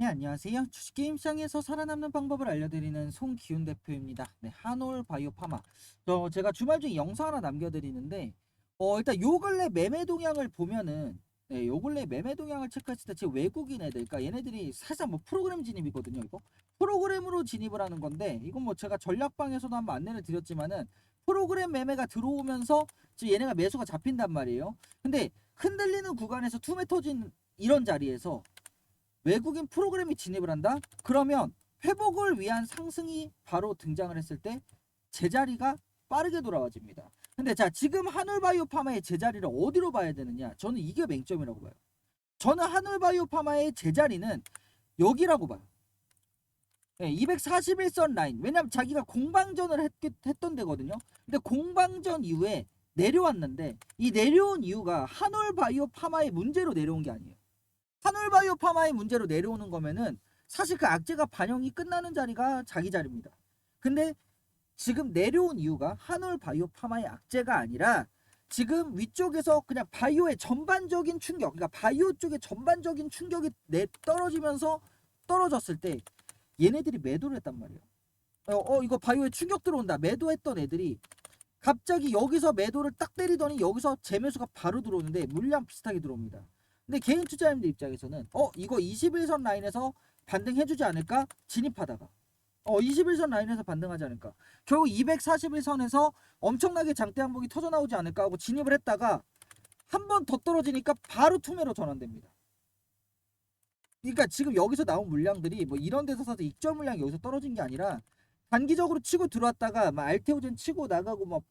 네, 안녕하세요. 주식 게임 시장에서 살아남는 방법을 알려드리는 송기훈 대표입니다. 네, 한올 바이오 파마. 저 제가 주말 중에 영상 하나 남겨드리는데, 어, 일단 요 근래 매매 동향을 보면은, 네, 요 근래 매매 동향을 체크했을 때 지금 외국인 애들, 그러니까 얘네들이 사실상 뭐 프로그램 진입이거든요, 이거. 프로그램으로 진입을 하는 건데, 이건 뭐 제가 전략방에서도 한번 안내를 드렸지만은, 프로그램 매매가 들어오면서 지금 얘네가 매수가 잡힌단 말이에요. 근데 흔들리는 구간에서 투매 터진 이런 자리에서 외국인 프로그램이 진입을 한다? 그러면 회복을 위한 상승이 바로 등장을 했을 때 제자리가 빠르게 돌아와집니다. 근데 자 지금 한울바이오 파마의 제자리를 어디로 봐야 되느냐? 저는 이게 맹점이라고 봐요. 저는 한울바이오 파마의 제자리는 여기라고 봐요. 네, 241선 라인. 왜냐면 자기가 공방전을 했, 했던 데거든요. 근데 공방전 이후에 내려왔는데 이 내려온 이유가 한울바이오 파마의 문제로 내려온 게 아니에요. 한울바이오 파마의 문제로 내려오는 거면은 사실 그 악재가 반영이 끝나는 자리가 자기 자리입니다. 근데 지금 내려온 이유가 한울 바이오 파마의 악재가 아니라 지금 위쪽에서 그냥 바이오의 전반적인 충격, 그러니까 바이오 쪽의 전반적인 충격이 내 떨어지면서 떨어졌을 때 얘네들이 매도를 했단 말이에요. 어, 어 이거 바이오에 충격 들어온다. 매도했던 애들이 갑자기 여기서 매도를 딱 때리더니 여기서 재매수가 바로 들어오는데 물량 비슷하게 들어옵니다. 근데 개인 투자자님들 입장에서는 어 이거 21선 라인에서 반등해주지 않을까? 진입하다가. 어 21선 라인에서 반등하지 않을까? 결국 241선에서 엄청나게 장대 항복이 터져 나오지 않을까 하고 진입을 했다가 한 번 더 떨어지니까 바로 투매로 전환됩니다. 그러니까 지금 여기서 나온 물량들이 뭐 이런 데서 사서 익절 물량이 여기서 떨어진 게 아니라 단기적으로 치고 들어왔다가 막 알테오젠 치고 나가고 막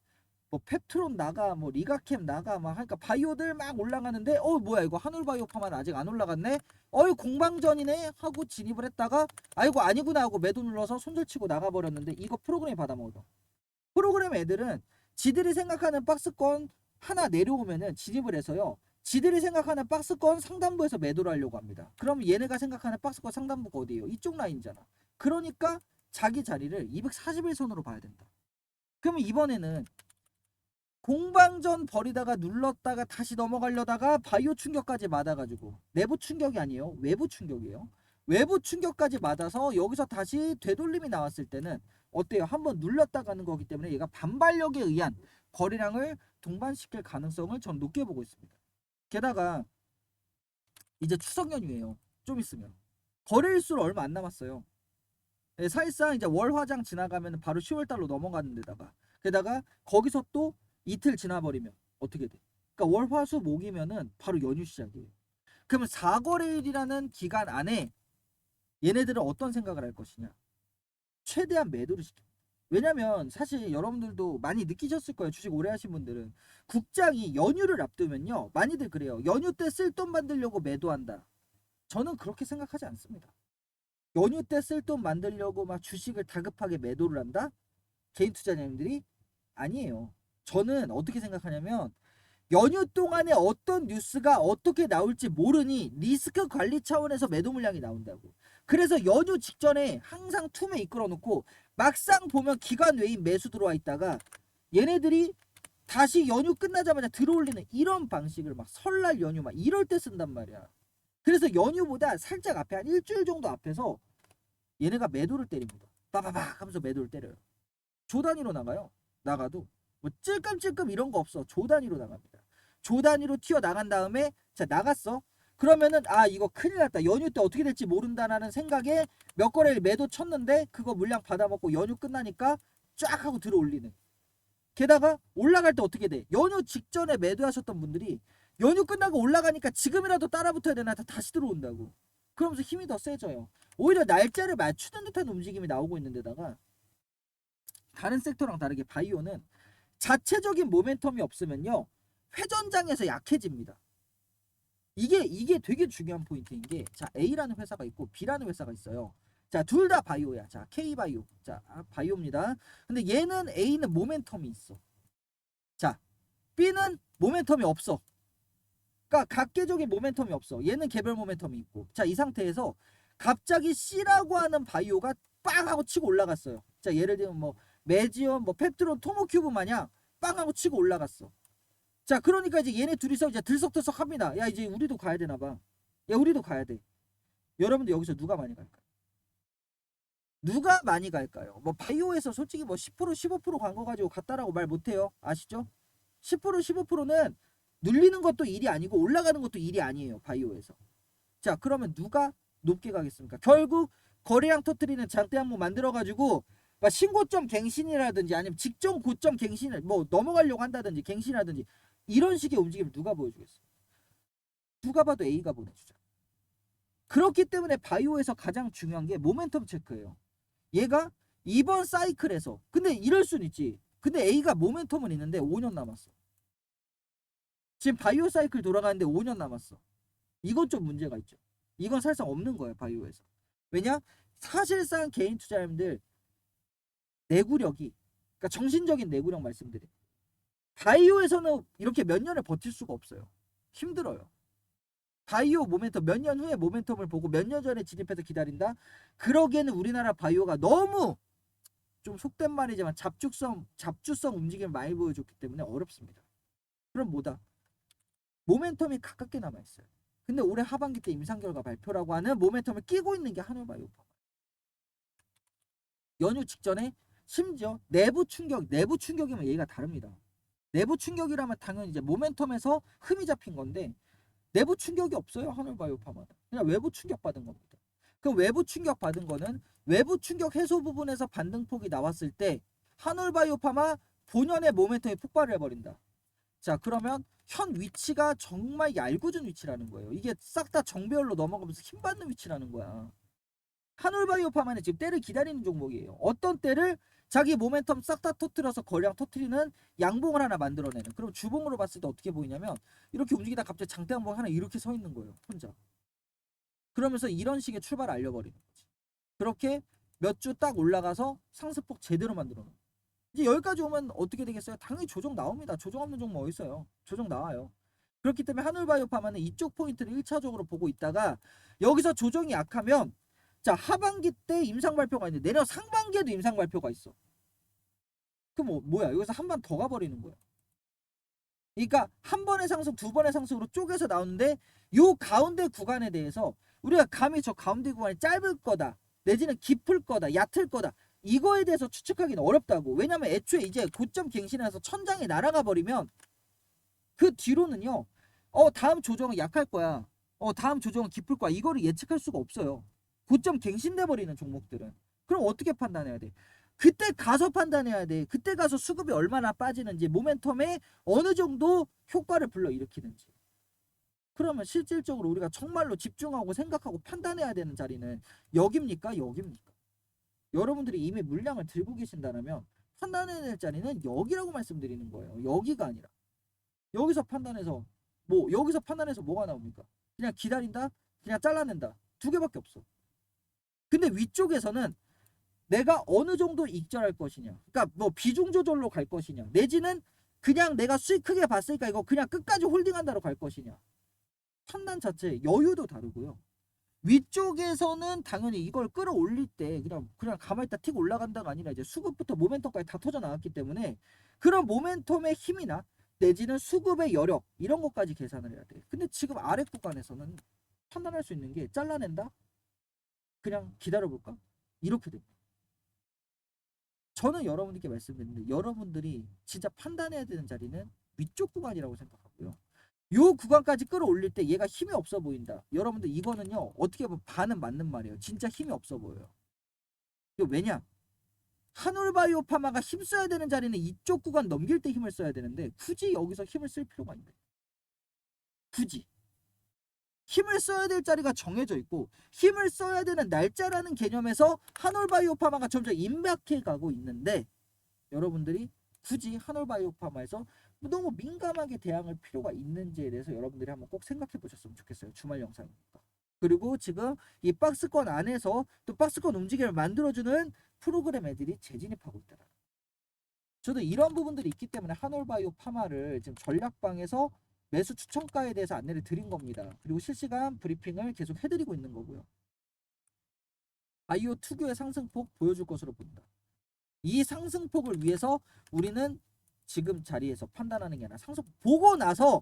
뭐 펩트론 나가 뭐 리가캠 나가 막 하니까 바이오들 막 올라가는데 어 뭐야 이거 한울바이오 파만 아직 안 올라갔네? 어이 공방전이네? 하고 진입을 했다가 아이고 아니구나 하고 매도 눌러서 손절치고 나가버렸는데 이거 프로그램이 받아먹어 프로그램 애들은 지들이 생각하는 박스권 하나 내려오면은 진입을 해서요 지들이 생각하는 박스권 상단부에서 매도를 하려고 합니다. 그럼 얘네가 생각하는 박스권 상단부가 어디예요? 이쪽 라인이잖아. 그러니까 자기 자리를 241선으로 봐야 된다. 그러면 이번에는 공방전 버리다가 눌렀다가 다시 넘어가려다가 바이오 충격까지 맞아가지고 내부 충격이 아니에요. 외부 충격이에요. 외부 충격까지 맞아서 여기서 다시 되돌림이 나왔을 때는 어때요? 한번 눌렀다 가는 거기 때문에 얘가 반발력에 의한 거래량을 동반시킬 가능성을 전 높게 보고 있습니다. 게다가 이제 추석 연휴예요. 좀 있으면. 거래일수로 얼마 안 남았어요. 예, 사실상 이제 월 화장 지나가면 바로 10월 달로 넘어가는 데다가 게다가 거기서 또 이틀 지나버리면 어떻게 돼? 그러니까 월, 화, 수, 목이면은 바로 연휴 시작이에요. 그러면 4거래일이라는 기간 안에 얘네들은 어떤 생각을 할 것이냐? 최대한 매도를 시킵니다. 왜냐면 사실 여러분들도 많이 느끼셨을 거예요. 주식 오래 하신 분들은. 국장이 연휴를 앞두면요. 많이들 그래요. 연휴 때 쓸 돈 만들려고 매도한다. 저는 그렇게 생각하지 않습니다. 연휴 때 쓸 돈 만들려고 막 주식을 다급하게 매도를 한다? 개인 투자자님들이 아니에요. 저는 어떻게 생각하냐면 연휴 동안에 어떤 뉴스가 어떻게 나올지 모르니 리스크 관리 차원에서 매도 물량이 나온다고. 그래서 연휴 직전에 항상 투매 이끌어 놓고 막상 보면 기관 외인 매수 들어와 있다가 얘네들이 다시 연휴 끝나자마자 들어올리는 이런 방식을 막 설날 연휴 막 이럴 때 쓴단 말이야. 그래서 연휴보다 살짝 앞에 한 일주일 정도 앞에서 얘네가 매도를 때립니다. 빠바박 하면서 매도를 때려요. 조 단위로 나가요. 나가도. 뭐 찔끔찔끔 이런 거 없어. 조 단위로 나갑니다. 조 단위로 튀어 나간 다음에 자 나갔어. 그러면은 아 이거 큰일 났다. 연휴 때 어떻게 될지 모른다라는 생각에 몇 거래를 매도 쳤는데 그거 물량 받아먹고 연휴 끝나니까 쫙 하고 들어올리는. 게다가 올라갈 때 어떻게 돼? 연휴 직전에 매도하셨던 분들이 연휴 끝나고 올라가니까 지금이라도 따라붙어야 되나 다 다시 들어온다고. 그러면서 힘이 더 세져요. 오히려 날짜를 맞추는 듯한 움직임이 나오고 있는 데다가 다른 섹터랑 다르게 바이오는 자체적인 모멘텀이 없으면요 회전장에서 약해집니다. 이게 이게 되게 중요한 포인트인 게 자 A라는 회사가 있고 B라는 회사가 있어요. 자 둘 다 바이오야. 자 K 바이오. 자 아, 바이오입니다. 근데 얘는 A는 모멘텀이 있어. 자 B는 모멘텀이 없어. 그러니까 각계적인 모멘텀이 없어. 얘는 개별 모멘텀이 있고. 자 이 상태에서 갑자기 C라고 하는 바이오가 빵 하고 치고 올라갔어요. 자 예를 들면 뭐 매지엄, 뭐 펩트론, 토모큐브 마냥 빵 하고 치고 올라갔어. 자, 그러니까 이제 얘네 둘이서 이제 들썩들썩 합니다. 야, 이제 우리도 가야 되나 봐. 야, 우리도 가야 돼. 여러분들 여기서 누가 많이 갈까요? 누가 많이 갈까요? 뭐 바이오에서 솔직히 뭐 10% 15%간 거 가지고 갔다라고 말 못해요. 아시죠? 10% 15%는 눌리는 것도 일이 아니고 올라가는 것도 일이 아니에요. 바이오에서. 자 그러면 누가 높게 가겠습니까? 결국 거래량 터트리는 장대 항목 만들어가지고 막 신고점 갱신이라든지 아니면 직전 고점 갱신을 뭐 넘어가려고 한다든지 갱신이라든지 이런 식의 움직임을 누가 보여주겠어? 누가 봐도 A가 보내주죠. 그렇기 때문에 바이오에서 가장 중요한 게 모멘텀 체크예요. 얘가 이번 사이클에서 근데 이럴 순 있지. 근데 A가 모멘텀은 있는데 5년 남았어. 지금 바이오 사이클 돌아가는데 5년 남았어. 이건 좀 문제가 있죠. 이건 사실상 없는 거예요, 바이오에서. 왜냐? 사실상 개인 투자자님들 내구력이 그러니까 정신적인 내구력 말씀드려. 바이오에서는 이렇게 몇 년을 버틸 수가 없어요. 힘들어요. 바이오 모멘텀 몇 년 후에 모멘텀을 보고 몇 년 전에 진입해서 기다린다. 그러기에는 우리나라 바이오가 너무 좀 속된 말이지만 잡죽성 잡주성 움직임을 많이 보여줬기 때문에 어렵습니다. 그럼 뭐다? 모멘텀이 가깝게 남아 있어요. 근데 올해 하반기 때 임상 결과 발표라고 하는 모멘텀을 끼고 있는 게 한울바이오파. 연휴 직전에 심지어 내부 충격, 내부 충격이면 얘가 다릅니다. 내부 충격이라면 당연히 이제 모멘텀에서 흠이 잡힌 건데 내부 충격이 없어요 한울바이오파마는 그냥 외부 충격 받은 겁니다. 그 외부 충격 받은 거는 외부 충격 해소 부분에서 반등폭이 나왔을 때 한울바이오파마 본연의 모멘텀이 폭발을 해버린다. 자 그러면 현 위치가 정말 얄궂은 위치라는 거예요. 이게 싹 다 정배열로 넘어가면서 힘받는 위치라는 거야. 한울바이오 파마는 지금 때를 기다리는 종목이에요. 어떤 때를 자기 모멘텀 싹 다 터트려서 거량 터트리는 양봉을 하나 만들어내는. 그럼 주봉으로 봤을 때 어떻게 보이냐면 이렇게 움직이다 갑자기 장대 양봉 하나 이렇게 서 있는 거예요. 혼자. 그러면서 이런 식의 출발을 알려버리는 거지. 그렇게 몇 주 딱 올라가서 상승폭 제대로 만들어 놓은. 이제 여기까지 오면 어떻게 되겠어요? 당연히 조정 나옵니다. 조정 없는 종목 어디 있어요? 조정 나와요. 그렇기 때문에 한울바이오파마는 이쪽 포인트를 1차적으로 보고 있다가 여기서 조정이 약하면 자 하반기 때 임상 발표가 있는데 내년 상반기에도 임상 발표가 있어. 그럼 뭐, 뭐야? 여기서 한 번 더 가버리는 거야. 그러니까 한 번의 상승, 두 번의 상승으로 쪼개서 나오는데 요 가운데 구간에 대해서 우리가 감히 저 가운데 구간이 짧을 거다, 내지는 깊을 거다, 얕을 거다 이거에 대해서 추측하기는 어렵다고. 왜냐면 애초에 이제 고점 갱신해서 천장에 날아가 버리면 그 뒤로는요. 어 다음 조정은 약할 거야. 어 다음 조정은 깊을 거야. 이거를 예측할 수가 없어요. 고점 갱신돼 버리는 종목들은. 그럼 어떻게 판단해야 돼? 그때 가서 판단해야 돼. 그때 가서 수급이 얼마나 빠지는지, 모멘텀에 어느 정도 효과를 불러일으키는지. 그러면 실질적으로 우리가 정말로 집중하고 생각하고 판단해야 되는 자리는 여깁니까? 여깁니까? 여러분들이 이미 물량을 들고 계신다면 판단해야 될 자리는 여기라고 말씀드리는 거예요. 여기가 아니라. 여기서 판단해서 뭐 여기서 판단해서 뭐가 나옵니까? 그냥 기다린다? 그냥 잘라낸다. 두 개밖에 없어. 근데 위쪽에서는 내가 어느 정도 익절할 것이냐. 그러니까 뭐 비중 조절로 갈 것이냐. 내지는 그냥 내가 수익 크게 봤으니까 이거 그냥 끝까지 홀딩한다로 갈 것이냐. 판단 자체 여유도 다르고요. 위쪽에서는 당연히 이걸 끌어올릴 때 그냥 그냥 가만히 있다 틱 올라간다가 아니라 이제 수급부터 모멘텀까지 다 터져 나왔기 때문에 그런 모멘텀의 힘이나 내지는 수급의 여력 이런 것까지 계산을 해야 돼. 근데 지금 아래 구간에서는 판단할 수 있는 게 잘라낸다? 그냥 기다려볼까? 이렇게 됩니다. 저는 여러분들께 말씀드리는데 여러분들이 진짜 판단해야 되는 자리는 위쪽 구간이라고 생각하고요. 요 구간까지 끌어올릴 때 얘가 힘이 없어 보인다. 여러분들 이거는요 어떻게 보면 반은 맞는 말이에요. 진짜 힘이 없어 보여요. 왜냐? 한울바이오 파마가 힘써야 되는 자리는 이쪽 구간 넘길 때 힘을 써야 되는데 굳이 여기서 힘을 쓸 필요가 있네. 굳이 힘을 써야 될 자리가 정해져 있고 힘을 써야 되는 날짜라는 개념에서 한올바이오 파마가 점점 임박해 가고 있는데 여러분들이 굳이 한올바이오 파마에서 너무 민감하게 대항할 필요가 있는지에 대해서 여러분들이 한번 꼭 생각해 보셨으면 좋겠어요. 주말 영상이니까. 그리고 지금 이 박스권 안에서 또 박스권 움직임을 만들어주는 프로그램 애들이 재진입하고 있다. 저도 이런 부분들이 있기 때문에 한올바이오 파마를 지금 전략방에서 매수 추천가에 대해서 안내를 드린 겁니다. 그리고 실시간 브리핑을 계속 해드리고 있는 거고요. 바이오 특유의 상승폭 보여줄 것으로 본다. 이 상승폭을 위해서 우리는 지금 자리에서 판단하는 게 아니라 상승 보고 나서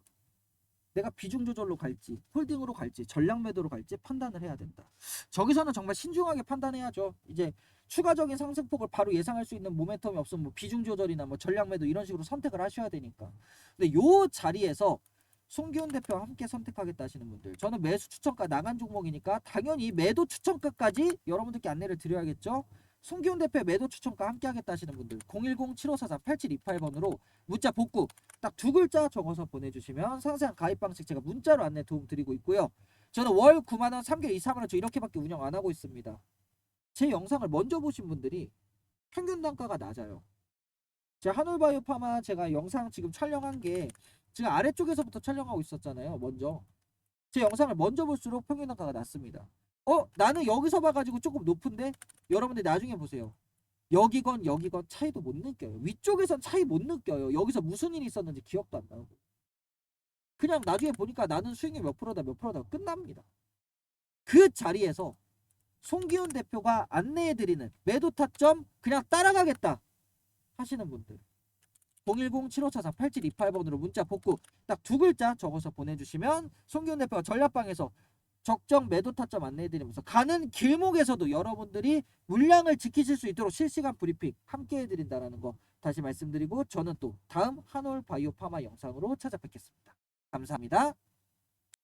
내가 비중 조절로 갈지 홀딩으로 갈지 전략 매도로 갈지 판단을 해야 된다. 저기서는 정말 신중하게 판단해야죠. 이제 추가적인 상승폭을 바로 예상할 수 있는 모멘텀이 없으면 뭐 비중 조절이나 뭐 전략 매도 이런 식으로 선택을 하셔야 되니까. 근데 요 자리에서 송기훈 대표와 함께 선택하겠다 하시는 분들 저는 매수 추천가 나간 종목이니까 당연히 매도 추천가까지 여러분들께 안내를 드려야겠죠. 송기훈 대표의 매도 추천가 함께 하겠다 하시는 분들 010-7543-8728번으로 문자 복구 딱 두 글자 적어서 보내주시면 상세한 가입 방식 제가 문자로 안내 도움 드리고 있고요. 저는 월 9만원, 3개월 2, 3만원 저 이렇게밖에 운영 안 하고 있습니다. 제 영상을 먼저 보신 분들이 평균 단가가 낮아요. 제가 한올바이오 파마 제가 영상 지금 촬영한 게 지금 아래쪽에서부터 촬영하고 있었잖아요. 먼저 제 영상을 먼저 볼수록 평균 단가가 낮습니다. 어 나는 여기서 봐가지고 조금 높은데 여러분들 나중에 보세요. 여기건 여기건 차이도 못 느껴요. 위쪽에선 차이 못 느껴요. 여기서 무슨 일이 있었는지 기억도 안 나고. 그냥 나중에 보니까 나는 수익률 몇 프로다 몇 프로다 끝납니다. 그 자리에서 송기훈 대표가 안내해드리는 매도 타점 그냥 따라가겠다 하시는 분들 010-7544-8728번으로 문자 복구 딱 두 글자 적어서 보내주시면 송기훈 대표가 전략방에서 적정 매도 타점 안내해드리면서 가는 길목에서도 여러분들이 물량을 지키실 수 있도록 실시간 브리핑 함께 해드린다는 거 다시 말씀드리고 저는 또 다음 한올 바이오 파마 영상으로 찾아뵙겠습니다. 감사합니다.